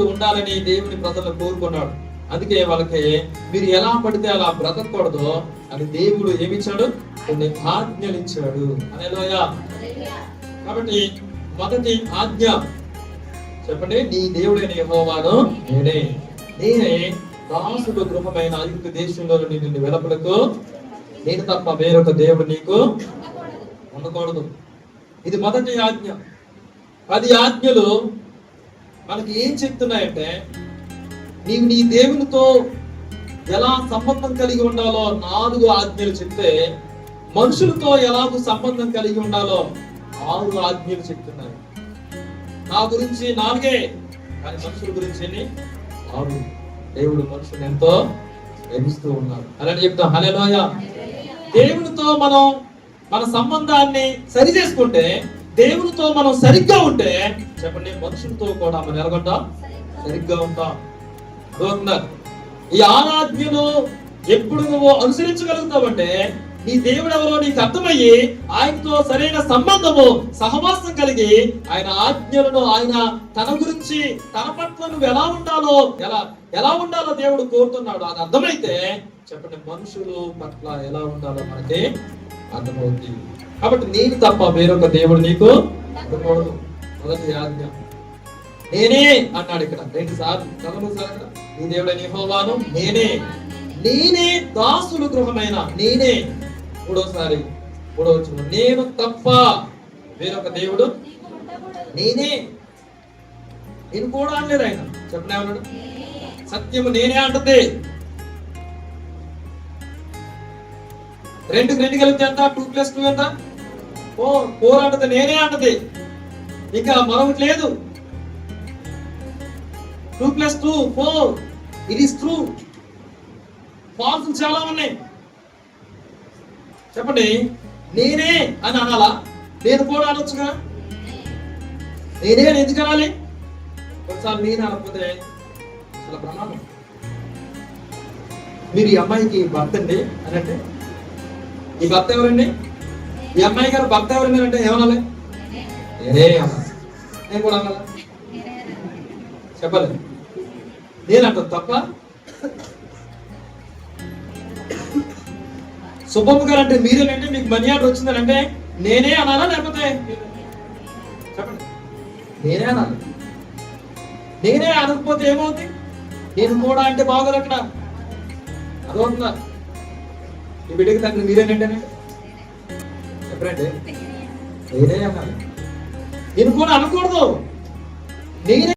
దేవుడు ఉండాలని దేవుని ప్రజలను కోరుకున్నాడు. అందుకే వాళ్ళకి మీరు ఎలా పడితే అలా బ్రతకూడదు అని దేవుడు ఏమిచ్చాడు? కొన్ని ఆజ్ఞలు ఇచ్చాడు అనేలోయ కాబట్టి మొదటి ఆజ్ఞ. చెప్పండి నీ దేవుడైన యహోవాను నేనే. నేనే దాసుడు గృహమైన ఐదు దేశంలో నిన్ను వెలపలకు నేను తప్ప వేరొక దేవుడు నీకు ఉండకూడదు. ఇది మొదటి ఆజ్ఞ. పది ఆజ్ఞలు మనకి ఏం చెప్తున్నాయంటే నీవు నీ దేవునితో ఎలా సంబంధం కలిగి ఉండాలో నాలుగు ఆజ్ఞలు చెప్తే మనుషులతో ఎలాగ సంబంధం కలిగి ఉండాలో ఆరు ఆజ్ఞలు చెప్తున్నాయి నా గురించి నాలుగే కానీ మనుషుల గురించి ఆరు. దేవుడు మనుషులు ఎంతో ప్రేమిస్తూ ఉన్నారు. అలాంటి చెప్తాం హలే దేవునితో మనం మన సంబంధాన్ని సరి చేసుకుంటే దేవునితో మనం సరిగ్గా ఉంటే చెప్పండి మనుషులతో కూడా మనం ఎలాగుంటాం? సరిగ్గా ఉంటాం. ఈ ఆరాధ్యను ఎప్పుడు నువ్వు అనుసరించగలుగుతావంటే నీ దేవుడు ఎవరో నీకు అర్థమయ్యి ఆయనతో సరైన సంబంధము సహవాసం కలిగి ఆయన ఆజ్ఞలను ఆయన తన గురించి తన పట్ల నువ్వు ఎలా ఉండాలో ఎలా ఎలా ఉండాలో దేవుడు కోరుతున్నాడు. అది అర్థమైతే చెప్పండి మనుషులు పట్ల ఎలా ఉండాలో మనకి అర్థమవుతుంది కాబట్టి నేను తప్ప వేరొక దేవుడు నీకు ఉండకూడదు. మొదటి ఆజ్ఞ. నేనే అన్నాడు ఇక్కడ. రెండు సార్లు. చదవండి సార్ నీ దేవుడు యెహోవాను నేనే. నేనే దాసులు గృహమైన. నేనే. మూడోసారి. మూడో వచ్చిన నేను తప్ప వేరొక దేవుడు నేనే. నేను కూడా అనలేదు ఆయన. చెప్పలేమన్నాడు సత్యము నేనే అంటది. రెండు రెండు కలిపితే ఎంత? టూ ప్లస్ టూ ఎంత? ఫోర్ ఫోర్ అంటది నేనే అంటది ఇంకా మరొకటి లేదు. Two plus two four. ఇది త్రూ ట్రూ ఫాల్స్ చాలా ఉన్నాయి. చెప్పండి. నేనే అని అనాలా? నేను కూడా అనొచ్చుగా? నేనే ఎందుకు అనాలి? ఒకసారి నేను అనకపోతే చాలా ప్రమాదం. మీరు ఈ అమ్మాయికి భర్త అండి? అనంటే ఈ భర్త ఎవరండి? ఈ అమ్మాయి గారు భర్త ఎవరండి అంటే ఏమనాలి? నేనే నేను కూడా అనాలా చెప్పలేదు. నేనంట తప్ప? సుబ్బమ్మ గారు అంటే మీరేనంటే మీకు మనీ ఆర్డర్ వచ్చిందని అంటే నేనే అనాలా లేకపోతే? చెప్పండి. నేనే అనాలి. నేనే అనకపోతే ఏమవుతుంది నేను కూడా అంటే బాగోదు అక్కడ. అదవుతుందా ఈ బిడ్డకి తండ్రి మీరేనంటే చెప్పండి. నేనే అన్నాను. నేను కూడా అనకూడదు. నేనే